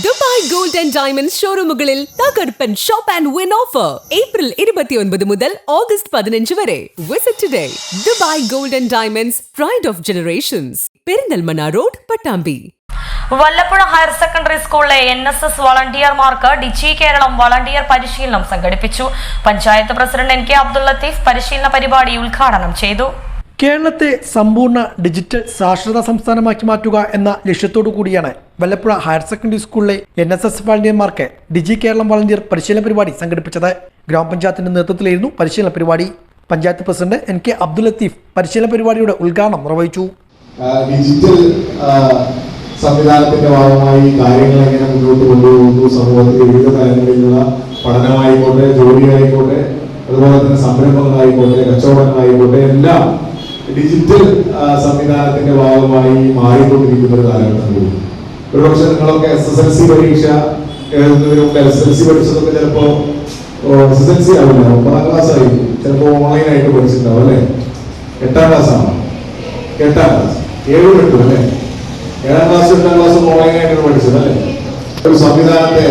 Dubai gold and diamond ഷോറൂമുകളിൽ തകർപ്പൻ shop and win offer. April ഇരുപത്തിയൊൻപത് മുതൽ ഓഗസ്റ്റ് പതിനഞ്ച് വരെ. Visit today Dubai gold and diamonds pride of generations Perinthalmanna road Pattambi. Vallappuzha higher secondary സ്കൂളിലെ N S S വളണ്ടിയർമാർക്ക് ഡിജി Keralam volunteer പരിശീലനം സംഘടിപ്പിച്ചു. Panchayat president N K Abdul Latheef പരിശീലന പരിപാടി ഉദ്ഘാടനം ചെയ്തു. കേരളത്തെ സമ്പൂർണ ഡിജിറ്റൽ സാക്ഷരതാ സംസ്ഥാനമാക്കി മാറ്റുക എന്ന ലക്ഷ്യത്തോടു കൂടിയാണ് വല്ലപ്പുഴ ഹയർ സെക്കൻഡറി സ്കൂളിലെ എൻ എസ് എസ് വളണ്ടിയർമാർക്ക് ഡിജി കേരളം വളണ്ടിയർ പരിശീലന പരിപാടി സംഘടിപ്പിച്ചത്. ഗ്രാമപഞ്ചായത്തിന്റെ നേതൃത്വത്തിലായിരുന്നു പരിശീലന പരിപാടി. Panchayat president N K Abdul Latheef പരിശീലന പരിപാടിയുടെ ഉദ്ഘാടനം നിർവഹിച്ചു. ഡിജിറ്റൽ സംവിധാനത്തിന്റെ ഭാഗമായി കാര്യങ്ങൾ എങ്ങനെ മുന്നോട്ട് കൊണ്ടുപോകുന്നു സമൂഹത്തിലെ വിവിധ തലങ്ങളിലുള്ള പഠനമായിക്കോട്ടെ ജോലിയായിക്കോട്ടെ അതുപോലെ തന്നെ സംരംഭങ്ങളായിക്കോട്ടെ കച്ചവടങ്ങളായിക്കോട്ടെ എല്ലാം ഡിജിറ്റൽ സംവിധാനത്തിന്റെ ഭാഗമായി മാറിക്കൊണ്ടിരിക്കുന്ന ഒരു കാലഘട്ടം കൂടി ഒരുപക്ഷെ നിങ്ങളൊക്കെ എസ് എസ് എൽ സി പരീക്ഷ എഴുതുന്നതിന് മുമ്പ് എസ് എൽ സി പഠിച്ചതൊക്കെ ചിലപ്പോ എസ് എസ് എൽ സി ആവില്ല. ഒമ്പതാം ക്ലാസ് ആയി. ചിലപ്പോ ഓൺലൈൻ ആയിട്ട് പഠിച്ചിട്ടുണ്ടാവും അല്ലെ? എട്ടാം ക്ലാസ് ആണ്? എട്ടാം ക്ലാസ് ഏഴും എട്ടും അല്ലെ? ഏഴാം ക്ലാസ് എട്ടാം ക്ലാസ് ഓൺലൈൻ ആയിട്ട് പഠിച്ചത് അല്ലെ? ഒരു സംവിധാനത്തെ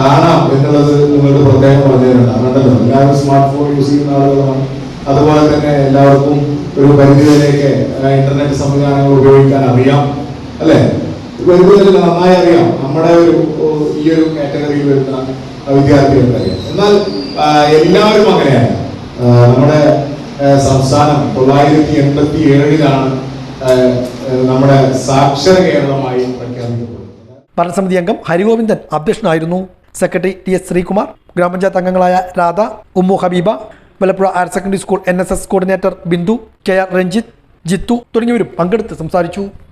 കാണാം എന്നുള്ളത് നിങ്ങൾക്ക് പ്രത്യേകം പറഞ്ഞുതരണം കണ്ടല്ലോ എല്ലാവരും സ്മാർട്ട് ഫോൺ യൂസ് ചെയ്യുന്ന ആളുകളാണ്. അതുപോലെ തന്നെ എല്ലാവർക്കും ഒരു പരിധിയിലേക്ക് ഇന്റർനെറ്റ് സംവിധാനങ്ങൾ ഉപയോഗിക്കാൻ അറിയാം അല്ലേ? പരിധിവരെ നന്നായി അറിയാം. നമ്മുടെ ഒരു ഈ ഒരു കാറ്റഗറിയിൽ വരുന്ന വിദ്യാർത്ഥികൾക്ക് അറിയാം എന്നാൽ എല്ലാവരും അങ്ങനെയാണ്. നമ്മുടെ സംസ്ഥാനം തൊള്ളായിരത്തി എൺപത്തി ഏഴിലാണ് നമ്മുടെ സാക്ഷര കേരളമായി പ്രഖ്യാപിക്കപ്പെടുന്നത്. ഭരണസമിതി അംഗം ഹരിഗോവിന്ദൻ അധ്യക്ഷനായിരുന്നു. സെക്രട്ടറി ടി എസ് ശ്രീകുമാർ ഗ്രാമപഞ്ചായത്ത് അംഗങ്ങളായ Radha Ummu Habeeba Vallappuzha higher secondary school N coordinator Bindu K R Ranjith Jithu തുടങ്ങിയവരും പങ്കെടുത്ത് സംസാരിച്ചു.